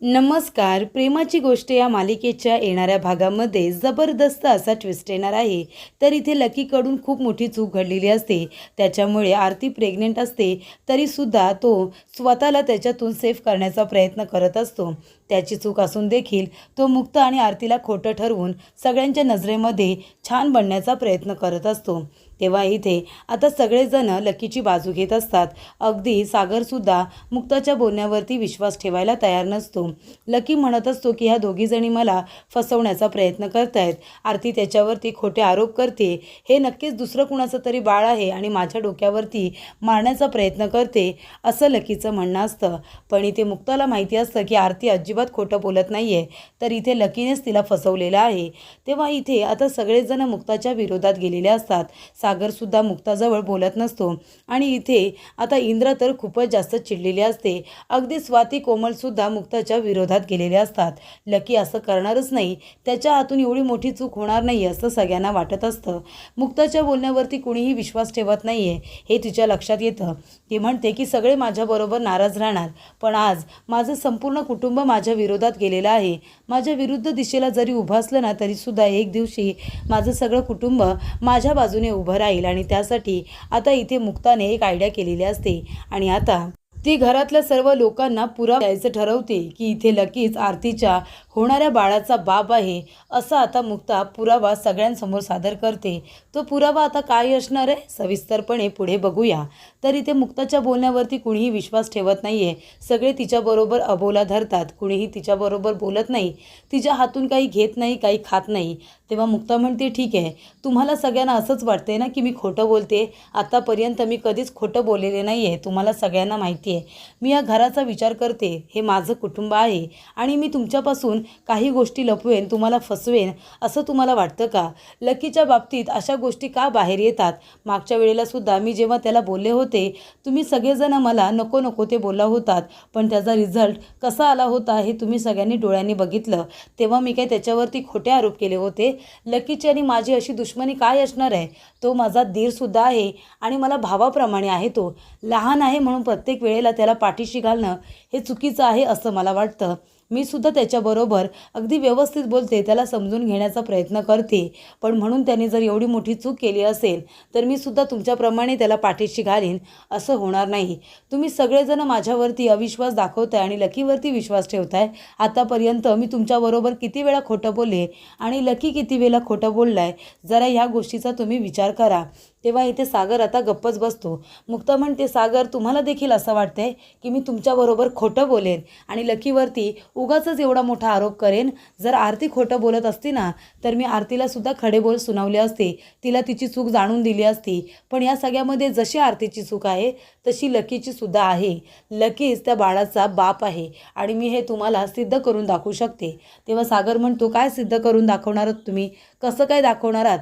नमस्कार. प्रेमाची गोष्ट या मालिकेच्या येणाऱ्या भागामध्ये जबरदस्त असा ट्विस्ट येणार आहे. तर इथे लकीकडून खूप मोठी चूक घडलेली असते. त्याच्यामुळे आरती प्रेग्नेंट असते. तरीसुद्धा तो स्वतःला त्याच्यातून सेफ करण्याचा प्रयत्न करत असतो. त्याची चूक असून देखील तो मुक्त आणि आरतीला खोटं ठरवून सगळ्यांच्या नजरेमध्ये छान बनण्याचा प्रयत्न करत असतो. तेव्हा इथे आता सगळेजण लकीची बाजू घेत असतात. अगदी सागरसुद्धा मुक्ताच्या बोलण्यावरती विश्वास ठेवायला तयार नसतो. लकी म्हणत असतो की ह्या दोघीजणी मला फसवण्याचा प्रयत्न करतायत. आरती त्याच्यावरती खोटे आरोप करते. हे नक्कीच दुसरं कुणाचं तरी बाळ आहे आणि माझ्या डोक्यावरती मारण्याचा प्रयत्न करते असं लकीचं म्हणणं असतं. पण इथे मुक्ताला माहिती असतं की आरती अजिबात खोटं बोलत नाही आहे तर इथे लकीनेच तिला फसवलेलं आहे. तेव्हा इथे आता सगळेजण मुक्ताच्या विरोधात गेलेले असतात. सागरसुद्धा मुक्ताजवळ बोलत नसतो. आणि इथे आता इंद्र तर खूपच जास्त चिडलेली असते. अगदी स्वाती कोमलसुद्धा मुक्ताच्या विरोधात गेलेले असतात. लकी असं करणारच नाही. त्याच्या हातून एवढी मोठी चूक होणार नाही असं सगळ्यांना वाटत असतं. मुक्ताच्या बोलण्यावरती कुणीही विश्वास ठेवत नाही आहे हे तिच्या लक्षात येतं. ती म्हणते की सगळे माझ्याबरोबर नाराज राहणार. पण आज माझं संपूर्ण कुटुंब माझ्या विरोधात गेलेलं आहे. माझ्या विरुद्ध दिशेला जरी उभं असलं ना तरीसुद्धा एक दिवशी माझं सगळं कुटुंब माझ्या बाजूने उभं राहील आणि त्यासाठी आता इथे मुक्ताने एक आयडिया केलेली असते. आणि आता ती घरातल्या सर्व लोकांना पुरा द्यायचं ठरवते की इथे लकीच आरतीच्या होणाऱ्या बाळाचा बाप आहे असा आता मुक्ता पुरावा सगळ्यांसमोर सादर करते. तो पुरावा आता काय असणार आहे? सविस्तरपणे पुढे बघूया. तर इथे मुक्ताच्या बोलण्यावरती कुणीही विश्वास ठेवत नाही आहे सगळे तिच्याबरोबर अबोला धरतात. कुणीही तिच्याबरोबर बोलत नाही. तिच्या हातून काही घेत नाही काही खात नाही. तेव्हा मुक्ता म्हणते ठीक आहे. तुम्हाला सगळ्यांना असंच वाटते ना की मी खोटं बोलते? आतापर्यंत मी कधीच खोटं बोललेले नाही आहे तुम्हाला सगळ्यांना माहिती आहे मी या घराचा विचार करते. हे माझं कुटुंब आहे आणि मी तुमच्यापासून काही गोष्टी लपवेन तुम्हाला फसवेन असं तुम्हाला वाटतं का? लकीच्या बाबतीत अशा गोष्टी का बाहेर येतात? मागच्या वेळेला सुद्धा मी जेव्हा त्याला बोलले होते तुम्ही सगळेजण मला नको नको ते बोलला होतात पण त्याचा रिझल्ट कसा आला होता हे तुम्ही सगळ्यांनी डोळ्यांनी बघितलं. तेव्हा मी काय त्याच्यावरती खोटे आरोप केले होते? लकीची आणि माझी अशी दुश्मनी काय असणार आहे? तो माझा धीरसुद्धा आहे आणि मला भावाप्रमाणे आहे तो. लहान आहे म्हणून प्रत्येक वेळेला त्याला पाठीशी घालणं हे चुकीचं आहे असं मला वाटतं. मी सुद्धा त्याच्याबरोबर अगदी व्यवस्थित बोलते त्याला समजून घेण्याचा प्रयत्न करते. पण म्हणून त्याने जर एवढी मोठी चूक केली असेल तर मी सुद्धा तुमच्याप्रमाणे त्याला पाठीशी घालीन असं होणार नाही. तुम्ही सगळेजण माझ्यावरती अविश्वास दाखवताय आणि लकीवरती विश्वास ठेवताय. आतापर्यंत मी तुमच्याबरोबर किती वेळा खोटं बोलले आणि लकी किती वेळा खोटं बोललाय जरा ह्या गोष्टीचा तुम्ही विचार करा. तेव्हा इथे सागर आता गप्पच बसतो. मुक्ता म्हणते सागर तुम्हाला देखील असं वाटतंय की मी तुमच्याबरोबर खोटं बोलेन आणि लकीवरती उगाचच एवढा मोठा आरोप करेन. जर आरती खोटं बोलत असती ना तर मी आरतीला सुद्धा खडे बोल सुनावले असते. तिला तिची चूक जाणून दिली असती. पण या सगळ्यामध्ये जशी आरतीची चूक आहे तशी लकीची सुद्धा आहे. लकीच त्या बाळाचा बाप आहे आणि मी हे तुम्हाला सिद्ध करून दाखवू शकते. तेव्हा सागर म्हणतो काय सिद्ध करून दाखवणार आहात तुम्ही? कसं काय दाखवणार आहात?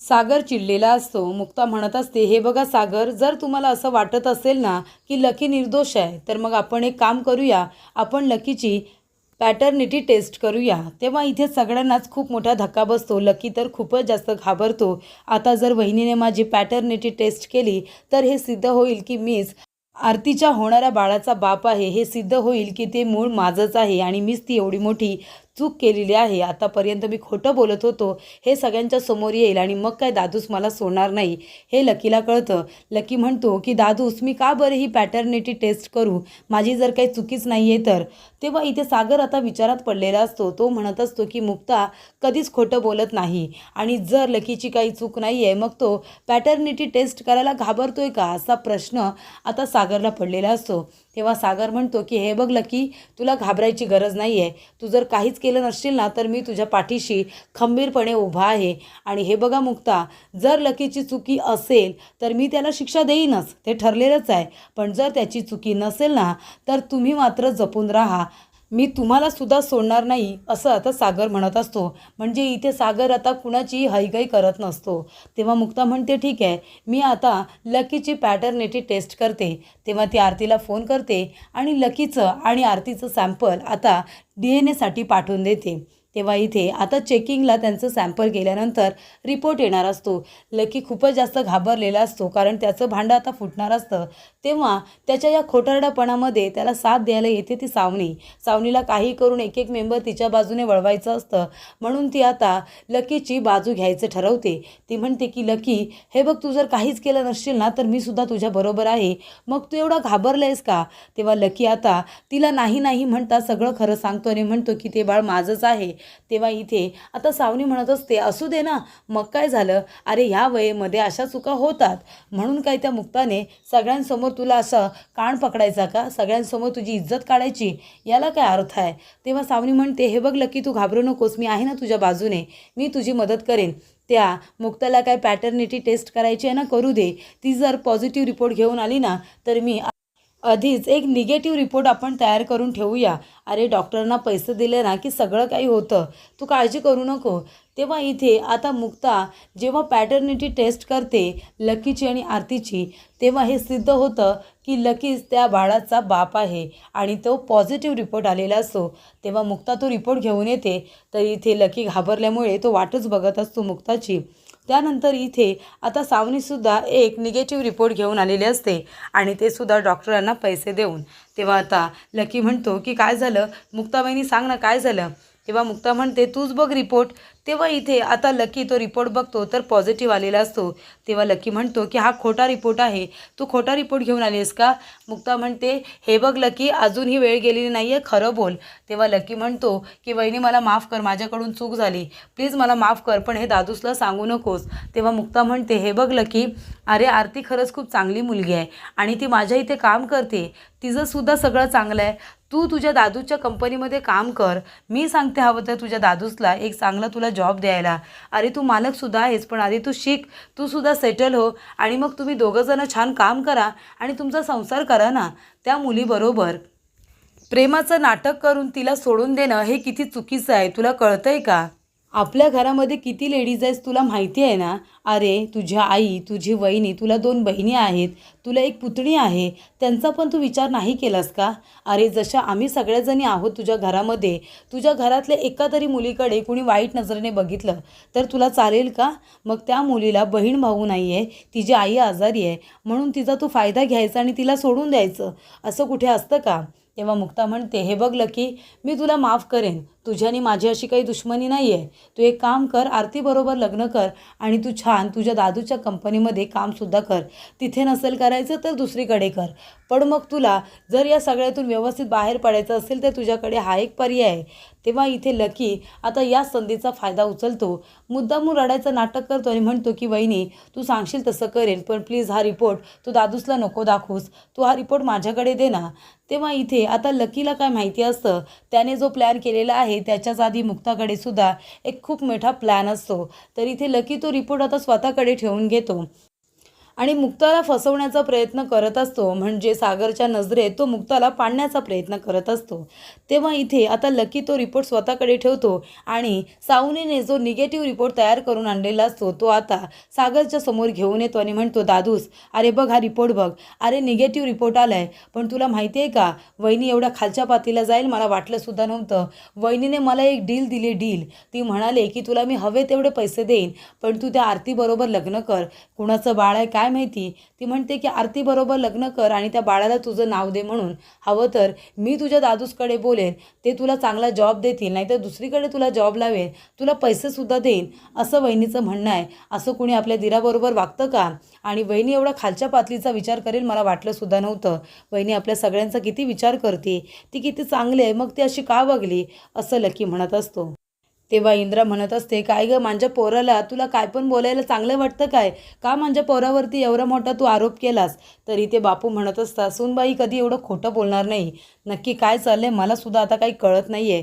सागर चिडलेला असतो. मुक्ता म्हणत असते हे बघा सागर जर तुम्हाला असं वाटत असेल ना की लकी निर्दोष आहे तर मग आपण एक काम करूया. आपण लकीची पॅटर्निटी टेस्ट करूया. तेव्हा इथे सगळ्यांनाच खूप मोठा धक्का बसतो. लकी तर खूपच जास्त घाबरतो. आता जर वहिनीने माझी पॅटर्निटी टेस्ट केली तर हे सिद्ध होईल की मीच आरतीच्या होणाऱ्या बाळाचा बाप आहे. हे सिद्ध होईल की ते मूळ माझंच आहे आणि मीच ती एवढी मोठी चूक केलेली आहे. आतापर्यंत मी खोटं बोलत होतो. हे सगळ्यांच्या समोर येईल आणि मग काय दादूस मला सोडणार नाही. हे लकीला कळतं. लकी म्हणतो की दादूस मी का बरं ही पॅटर्निटी टेस्ट करू? माझी जर काही चुकीच नाही आहे तर. तेव्हा इथे सागर आता विचारात पडलेला असतो. तो म्हणत असतो की मुक्ता कधीच खोटं बोलत नाही. आणि जर लकीची काही चूक नाही आहे मग तो पॅटर्निटी टेस्ट करायला घाबरतोय का? असा प्रश्न आता सागरला पडलेला असतो. तेव्हा सागर म्हणतो की हे बघ लकी तुला घाबरायची गरज नाही आहे तू जर काहीच केलं नसशील ना तर मी तुझ्या पाठीशी खंबीरपणे उभा आहे. आणि हे बघा मुक्ता जर लकीची चुकी असेल तर मी त्याला शिक्षा देईनच. ते ठरलेलंच आहे. पण जर त्याची चुकी नसेल ना तर तुम्ही मात्र जपून राहा. मी तुम्हाला सुद्धा सोडणार नाही असं आता सागर म्हणत असतो. म्हणजे इथे सागर आता कुणाची हैगई करत नसतो. तेव्हा मुक्ता म्हणते ठीक आहे मी आता लकीची पॅटर्निटी टेस्ट करते. तेव्हा ती आरतीला फोन करते आणि लकीचं आणि आरतीचं सॅम्पल आता डी एन एसाठी पाठवून देते. तेव्हा इथे आता चेकिंगला त्यांचं सॅम्पल गेल्यानंतर रिपोर्ट येणार असतो. लकी खूपच जास्त घाबरलेला असतो कारण त्याचं भांडं आता फुटणार असतं. तेव्हा त्याच्या या खोटारडापणामध्ये त्याला साथ द्यायला येते ती सावनी. सावनीला काही करून एक एक मेंबर तिच्या बाजूने वळवायचं असतं. म्हणून ती आता लकीची बाजू घ्यायचं ठरवते. ती म्हणते की लकी हे बघ तू जर काहीच केलं नसशील ना तर मी सुद्धा तुझ्या बरोबर आहे. मग तू एवढा आहेस का? तेव्हा लकी आता तिला नाही नाही म्हणता सगळं खरं सांगतो आणि म्हणतो की ते बाळ माझंच आहे. तेव्हा इथे. आता सावनी म्हणत असते असू दे ना. मग काय झालं? अरे ह्या वयेमध्ये अशा चुका होतात. म्हणून काय त्या मुक्ताने सगळ्यांसमोर तुला असं कान पकडायचा का? सगळ्यांसमोर तुझी इज्जत काढायची? याला काय अर्थ आहे? तेव्हा सावनी म्हणते हे बघ लकी तू घाबरू नकोस. मी आहे ना तुझ्या बाजूने. मी तुझी मदत करेन. त्या मुक्ताला काय पॅटर्निटी टेस्ट करायची आहे ना करू दे. ती जर पॉझिटिव्ह रिपोर्ट घेऊन आली ना तर मी आधीच एक निगेटिव्ह रिपोर्ट आपण तयार करून ठेवूया. अरे डॉक्टरांना पैसे दिले ना की सगळं काही होतं. तू काळजी करू नको. तेव्हा इथे आता मुक्ता जेव्हा पॅटर्निटी टेस्ट करते लकीची आणि आरतीची तेव्हा हे सिद्ध होतं की लकीच त्या बाळाचा बाप आहे आणि तो पॉझिटिव्ह रिपोर्ट आलेला असतो. तेव्हा मुक्ता तो रिपोर्ट घेऊन येते. तर इथे लकी घाबरल्यामुळे तो वाटच बघत असतो मुक्ताची. त्यानंतर इथे आता सावनीसुद्धा एक निगेटिव्ह रिपोर्ट घेऊन आलेले असते. आणि ते सुद्धा डॉक्टरांना पैसे देऊन. तेव्हा आता लकी म्हणतो की काय झालं? मुक्ताबाईनी सांग ना काय झालं? तेव्हा मुक्ता म्हणते तूच बघ रिपोर्ट तेव्हा इथे आता लकी तो रिपोर्ट बघतो तर पॉझिटिव्ह आलेला असतो. तेव्हा लकी म्हणतो की हा खोटा रिपोर्ट आहे. तू खोटा रिपोर्ट घेऊन आलीस का? मुक्ता म्हणते हे बघ लकी अजूनही वेळ गेलेली नाही आहे खरं बोल. तेव्हा लकी म्हणतो की वहिनी मला माफ कर माझ्याकडून चूक झाली. प्लीज मला माफ कर पण हे दादूसला सांगू नकोस. तेव्हा मुक्ता म्हणते हे बघ लकी अरे आरती खरंच खूप चांगली मुलगी आहे आणि ती माझ्या इथे काम करते. तिचंसुद्धा सगळं चांगलं आहे. तू तुझ्या दादूच्या कंपनीमध्ये काम कर. मी सांगते हवं तर तुझ्या दादूसला एक चांगला तुला जॉब द्यायला. अरे तू मालकसुद्धा आहेस पण आधी तू शिक. तू सुद्धा सेटल हो आणि मग तुम्ही दोघंजणं छान काम करा आणि तुमचा संसार करा ना. त्या मुलीबरोबर प्रेमाचं नाटक करून तिला सोडून देणं हे किती चुकीचं आहे तुला कळतंय का? आपल्या घरामध्ये किती लेडीज आहेस तुला माहिती आहे ना? अरे तुझ्या आई तुझी वहिनी तुला दोन बहिणी आहेत तुला एक पुतणी आहे त्यांचा पण तू विचार नाही केलास का? अरे जशा आम्ही सगळ्याजणी आहोत तुझ्या घरामध्ये तुझ्या घरातल्या एका तरी मुलीकडे कुणी वाईट नजरेने बघितलं तर तुला चालेल का? मग त्या मुलीला बहीण भाऊ नाही आहे तिची आई आजारी आहे म्हणून तिचा तू फायदा घ्यायचा आणि तिला सोडून द्यायचं. असं कुठे असतं का? तेव्हा मुक्ता म्हणते हे बघ लकी मी तुला माफ करेन तुझ्यानी माझी अशी काही दुश्मनी नाही आहे तू एक काम कर आरतीबरोबर लग्न कर आणि तू छान तुझ्या दादूच्या कंपनीमध्ये कामसुद्धा कर. तिथे नसेल करायचं तर दुसरीकडे कर. पण मग तुला जर या सगळ्यातून व्यवस्थित बाहेर पडायचं असेल तर तुझ्याकडे हा एक पर्याय आहे. तेव्हा इथे लकी आता या संधीचा फायदा उचलतो. मुद्दामून रडायचं नाटक करतो आणि म्हणतो की वहिनी तू सांगशील तसं करेन पण प्लीज हा रिपोर्ट तू दादूसला नको दाखवूस. तू हा रिपोर्ट माझ्याकडे दे ना. तेव्हा इथे आता लकीला काय माहिती असतं? त्याने जो प्लॅन केलेला आहे त्याच्याच आधी मुक्ताकडे सुद्धा एक खूप मोठा प्लॅन असतो. तर इथे लकी तो रिपोर्ट आता स्वतःकडे ठेवून घेतो. आणि मुक्ताला फसवण्याचा प्रयत्न करत असतो म्हणजे सागरच्या नजरेत तो मुक्ताला पाडण्याचा प्रयत्न करत असतो. तेव्हा इथे आता लकी तो रिपोर्ट स्वतःकडे ठेवतो आणि सावनीने जो निगेटिव्ह रिपोर्ट तयार करून आणलेला असतो तो आता सागरच्या समोर घेऊन येतो आणि म्हणतो दादूस अरे बघ हा रिपोर्ट बघ. अरे निगेटिव्ह रिपोर्ट आला आहे पण तुला माहिती आहे का वहिनी एवढ्या खालच्या पातीला जाईल मला वाटलंसुद्धा नव्हतं. वहिनीने मला एक डील दिली डील. ती म्हणाले की तुला मी हवे तेवढे पैसे देईन पण तू त्या आरतीबरोबर लग्न कर. कुणाचं बाळ आहे काय माहिती? ती म्हणते की आरतीबरोबर लग्न कर आणि त्या बाळाला तुझं नाव दे म्हणून. हवं तर मी तुझ्या दादूसकडे बोलेन. ते तुला चांगला जॉब देतील नाहीतर दुसरीकडे तुला जॉब लावेल तुला पैसेसुद्धा देईन. असं वहिनीचं म्हणणं आहे. असं कुणी आपल्या दिराबरोबर वागतं का? आणि वहिनी एवढा खालच्या पातळीचा विचार करेल मला वाटलं सुद्धा नव्हतं. वहिनी आपल्या सगळ्यांचा किती विचार करते. ती किती चांगली आहे. मग ती अशी का वागली? असं लकी म्हणत असतो. तेव्हा इंद्रा म्हणत असते काय गं माझ्या पोराला तुला काय पण बोलायला चांगलं वाटतं काय? का माझ्या पोरावरती एवढा मोठा तू आरोप केलास? तरी ते बापू म्हणत असता सुनबाई कधी एवढं खोटं बोलणार नाही. नक्की काय चाललंय मला सुद्धा आता काही कळत नाही आहे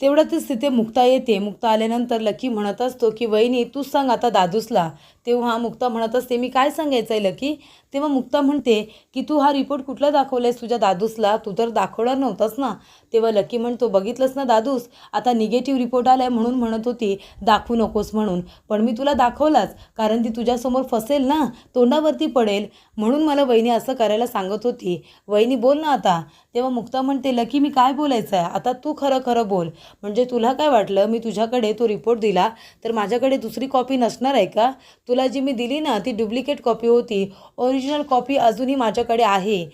तेवढ्यातच तिथे मुक्ता येते. मुक्ता आल्यानंतर लकी म्हणत असतो की वहिनी तूच सांग आता दादूसला. तेव्हा मुक्ता म्हणत असते मी काय सांगायचं आहे लकी? तेव्हा मुक्ता म्हणते की तू हा रिपोर्ट कुठला दाखवलायस तुझ्या दादूसला? तू तर दाखवणार नव्हतास ना. तेव्हा लकी म्हणतो बघितलंस ना दादूस? आता निगेटिव्ह रिपोर्ट आलाय म्हणून म्हणत होती दाखवू नकोस म्हणून. पण मी तुला दाखवलाच कारण ती तुझ्यासमोर फसेल ना तोंडावरती पडेल. म्हणून मला वहिनी असं करायला सांगत होती. वहिनी बोल ना आता. तेव्हा मुक्ता म्हणते लकी मी काय बोलायचं आहे आता तू खरं खरं बोल. म्हणजे तुला काय वाटलं? मी तुझ्याकडे तो रिपोर्ट दिला. तर माझ्याकडे दुसरी कॉपी नसणार आहे का? तुला जी मी दिली ना ती डुप्लिकेट कॉपी होती. ओरिजिनल कॉपी अजूनही माझ्याकडे आहे.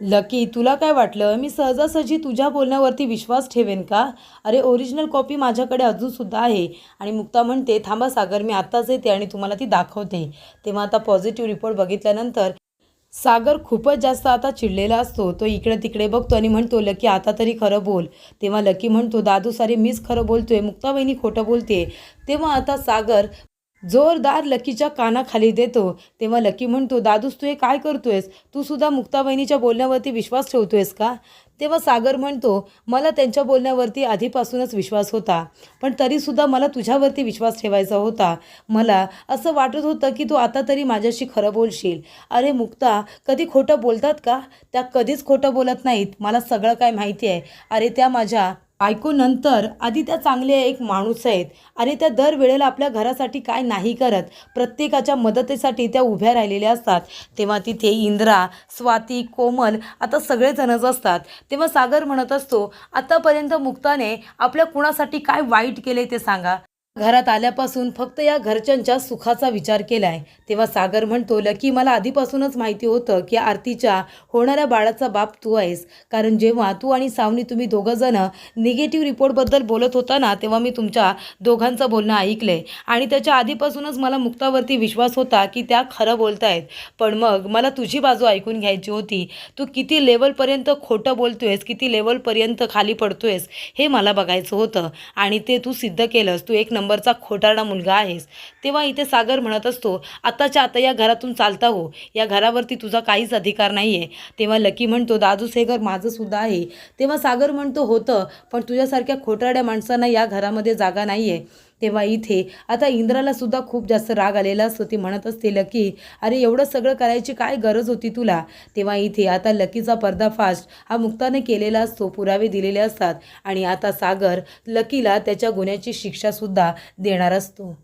लकी तुला काय वाटलं? मी सहजासहजी तुझ्या बोलण्यावरती विश्वास ठेवेन का? अरे ओरिजिनल कॉपी माझ्याकडे अजूनसुद्धा आहे. आणि मुक्ता म्हणते थांबा सागर मी आत्ताच येते आणि तुम्हाला ती दाखवते. तेव्हा आता पॉझिटिव्ह रिपोर्ट बघितल्यानंतर सागर खूपच जास्त आता चिडलेला असतो. तो इकडे तिकडे बघतो आणि म्हणतो लकी आता तरी खरं बोल. तेव्हा लकी म्हणतो दादू सारे मीच खरं बोलतोय मुक्ताबाईनी खोटं बोलते तेव्हा आता सागर जोरदार लकीच्या कानाखाली देतो. तेव्हा लकी म्हणतो दादूस तू हे काय करतोयस? तू सुद्धा मुक्ताबाईनीच्या बोलण्यावरती विश्वास ठेवतोयस का? तेव्हा सागर म्हणतो मला त्यांच्या बोलण्यावरती आधीपासूनच विश्वास होता पण तरीसुद्धा मला तुझ्यावरती विश्वास ठेवायचा होता. मला असं वाटत होतं की तू आता तरी माझ्याशी खरं बोलशील. अरे मुक्ता कधी खोटं बोलतात का? त्या कधीच खोटं बोलत नाहीत. मला सगळं काय माहिती आहे. अरे त्या माझ्या बायकोनंतर आधी त्या चांगल्या एक माणूस आहेत. आणि त्या दर वेळेला आपल्या घरासाठी काय नाही करत प्रत्येकाच्या मदतीसाठी त्या उभ्या राहिलेल्या असतात. तेव्हा तिथे इंद्रा स्वाती कोमल आता सगळेजणच असतात. तेव्हा सागर म्हणत असतो आतापर्यंत मुक्ताने आपल्या कुणासाठी काय वाईट केले ते सांगा. घरात आल्यापासून फक्त या घरच्यांच्या सुखाचा विचार केलाय. तेव्हा सागर म्हणतो लकी मला आधीपासूनच माहिती होतं की आरतीच्या होणाऱ्या बाळाचा बाप तू आहेस. कारण जेव्हा तू आणि सावनी तुम्ही दोघंजणं निगेटिव्ह रिपोर्टबद्दल बोलत होता ना तेव्हा मी तुमच्या दोघांचं बोलणं ऐकलंय. आणि त्याच्या आधीपासूनच मला मुक्तावरती विश्वास होता की त्या खरं बोलतायत. पण मग मला तुझी बाजू ऐकून घ्यायची होती. तू किती लेवलपर्यंत खोटं बोलतोयस किती लेवलपर्यंत खाली पडतोयस हे मला बघायचं होतं. आणि ते तू सिद्ध केलंस. तू एक नंबरचा खोटारडा मुलगा आहेस. तेव्हा इथे सागर म्हणत असतो आताच्या आता या घरातून चालता हो. या घरावरती तुझा काहीच अधिकार नाही आहे तेव्हा लकी म्हणतो दादूस हे घर माझं सुद्धा आहे. तेव्हा सागर म्हणतो होतं पण तुझ्यासारख्या खोटारड्या माणसांना या घरामध्ये जागा नाही आहे तेव्हा इथे. आता इंद्राला सुद्धा खूप जास्त राग आलेला असतो. ती म्हणत असते लकी अरे एवढं सगळं करायची काय गरज होती तुला? तेव्हा इथे आता लकीचा पर्दाफाश हा मुक्ताने केलेला असतो. पुरावे दिलेले असतात. आणि आता सागर लकीला त्याच्या गुन्ह्याची शिक्षासुद्धा देणार असतो.